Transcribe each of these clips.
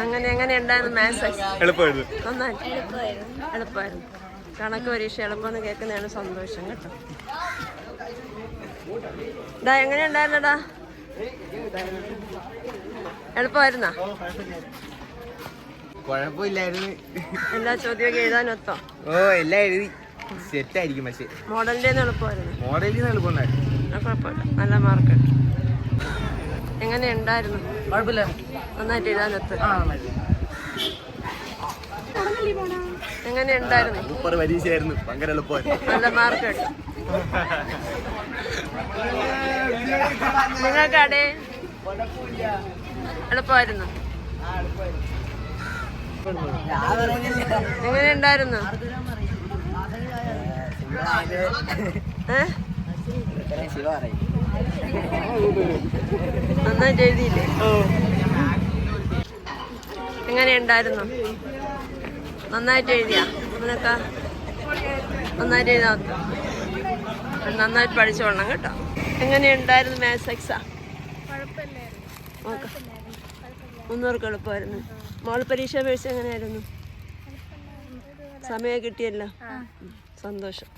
അങ്ങനെ എങ്ങനെ ഉണ്ടായിരുന്നു മാത്സ് എളുപ്പമായിരുന്നു. നന്നായി എളുപ്പമായിരുന്നു. കണക്ക് പരീക്ഷ എളുപ്പമെന്ന് കേൾക്കുന്നതാണ് സന്തോഷം കേട്ടോ. ഡാ എങ്ങനെ ഉണ്ടായിരുന്നടാ? എളുപ്പമായിരുന്നാ? കുഴപ്പമില്ലായിരുന്നു. എല്ലാ ചോദ്യമൊക്കെ എഴുതാനൊത്തോ ഓ എല്ലാം എഴുതി. സെറ്റ് ആയിരിക്കും പക്ഷെ. മോഡലിന്റെ എളുപ്പമായിരുന്നു. മോഡലിന്റെ എളുപ്പമുണ്ടായിരുന്നു കുഴപ്പമില്ല. നല്ല മാർക്ക് എങ്ങനെ ഉണ്ടായിരുന്നു? കുഴപ്പമില്ല. നന്നായിട്ട് എഴുതാനത്ത് ആ എങ്ങനെ ഉണ്ടായിരുന്നു? സൂപ്പർ പരീക്ഷയായിരുന്നു. ഭയങ്കര എളുപ്പമായിരുന്നു. നല്ല മാർക്ക് നിങ്ങൾക്കടെ? എളുപ്പമായിരുന്നു. എങ്ങനെ ഉണ്ടായിരുന്നു? ഏ? നന്നായിട്ട് എഴുതിയില്ലേ? എങ്ങനെ ഉണ്ടായിരുന്നു? നന്നായിട്ട് എഴുതിയാ? നിനക്ക്? നന്നായിട്ട് എഴുതാ? നന്നായിട്ട് പഠിച്ചോളണം കേട്ടോ. എങ്ങനെയുണ്ടായിരുന്നു മാത്സ് എക്സാം മുന്നൂർക്ക് എളുപ്പമായിരുന്നു മോൾ പരീക്ഷ പരീക്ഷ എങ്ങനെയായിരുന്നു? സമയം കിട്ടിയല്ലോ? സന്തോഷം.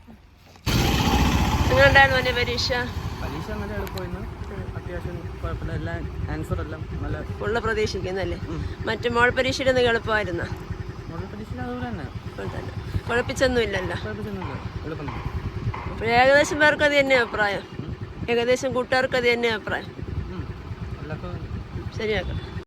എങ്ങനെയുണ്ടായിരുന്നു എന്റെ പരീക്ഷ? പരീക്ഷ നല്ല എളുപ്പമായിരുന്നു അത്യാവശ്യം കുഴപ്പമില്ല. എല്ലാം ആൻസർ എല്ലാം നല്ല ഉള്ള പ്രതീക്ഷിക്കുന്നല്ലേ മറ്റു മോൾ പരീക്ഷയുടെ ഒന്നും എളുപ്പമായിരുന്നു? മോഡൽ പരീക്ഷ അതുപോലെ തന്നെ. തന്നെ. കുഴപ്പിച്ചൊന്നും ഇല്ലല്ലോ അപ്പോൾ ഏകദേശം പേർക്ക് അത് തന്നെ അഭിപ്രായം. ഏകദേശം കൂട്ടുകാർക്ക് അത് തന്നെ അഭിപ്രായം. ശരിയാക്കാം.